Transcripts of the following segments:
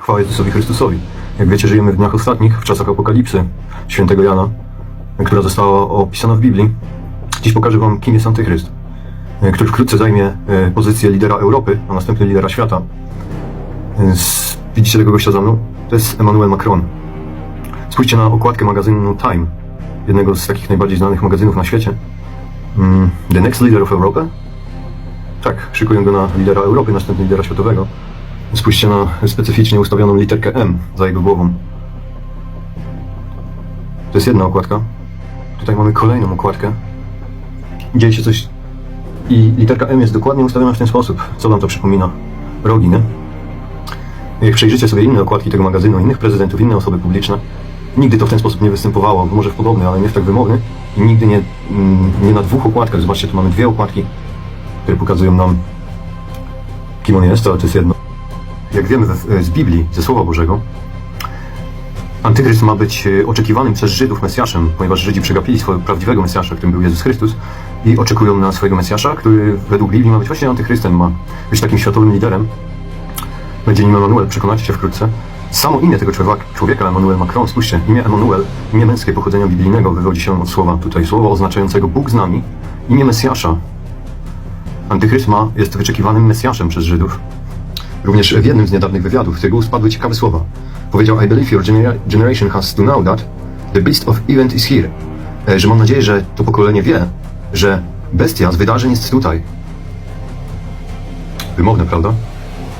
Chwała Jezusowi Chrystusowi. Jak wiecie, żyjemy w dniach ostatnich, w czasach apokalipsy świętego Jana, która została opisana w Biblii. Dziś pokażę wam, kim jest Antychryst, e, który wkrótce zajmie e, pozycję lidera Europy, a następnie lidera świata. Więc Widzicie tego gościa za mną? To jest Emmanuel Macron. Spójrzcie na okładkę magazynu Time, jednego z takich najbardziej znanych magazynów na świecie. Mm, The Next Leader of Europe? Tak, szykują go na lidera Europy, następnie lidera światowego. Spójrzcie na specyficznie ustawioną literkę M za jego głową. To jest jedna okładka. Tutaj mamy kolejną okładkę. Dzieje się coś. I literka M jest dokładnie ustawiona w ten sposób. Co wam to przypomina? Rogi, nie? Jak przejrzycie sobie inne okładki tego magazynu, innych prezydentów, inne osoby publiczne, nigdy to w ten sposób nie występowało. Może w podobny, ale nie w tak wymowny. I nigdy nie, mm, nie na dwóch okładkach. Zobaczcie, tu mamy dwie okładki, które pokazują nam, kim on jest, ale to jest jedno. Jak wiemy z Biblii, ze Słowa Bożego, Antychryst ma być e, oczekiwanym przez Żydów Mesjaszem, ponieważ Żydzi przegapili swojego prawdziwego Mesjasza, którym był Jezus Chrystus i oczekują na swojego Mesjasza, który według Biblii ma być właśnie Antychrystem, ma być takim światowym liderem. Będzie nim Emanuel, przekonacie się wkrótce. Samo imię tego człowieka, człowieka Emanuel Macron, spójrzcie, imię Emanuel, imię męskie pochodzenia biblijnego, wywodzi się od słowa tutaj, słowo oznaczającego Bóg z nami, imię Mesjasza. Antychryst ma, jest wyczekiwanym Mesjaszem przez Żydów. Również w jednym z niedawnych wywiadów z jego ust padły ciekawe słowa. Powiedział, I believe your genera- generation has to know that the beast of event is here. E, Że mam nadzieję, że to pokolenie wie, że bestia z wydarzeń jest tutaj. Wymowne, prawda?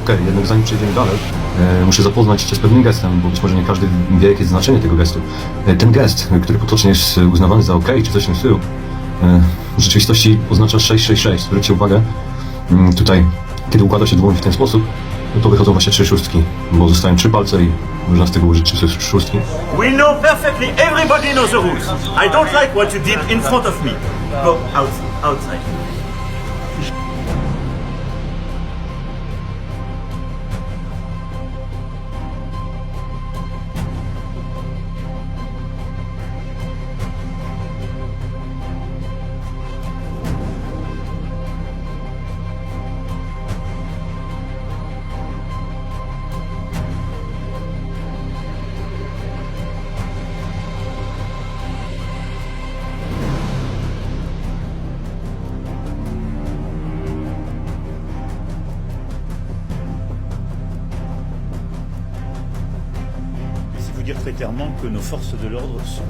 Okej, jednak zanim przejdziemy dalej, e, muszę zapoznać cię z pewnym gestem, bo być może nie każdy wie, jakie jest znaczenie tego gestu. E, ten gest, który potocznie jest uznawany za OK, czy coś w tym stylu, e, w rzeczywistości oznacza 666. Zwróćcie uwagę, mm, tutaj, kiedy układa się dłoń w ten sposób, no to wychodzą właśnie trzy szóstki, bo zostają trzy palce i można z tego użyć trzy szóstki. We know perfectly, everybody knows the rules. I don't like what you did in front of me. Go out, outside. Très clairement que nos forces de l'ordre sont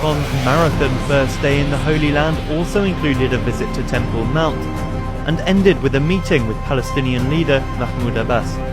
Macron's marathon first day in the Holy Land also included a visit to Temple Mount and ended with a meeting with Palestinian leader Mahmoud Abbas.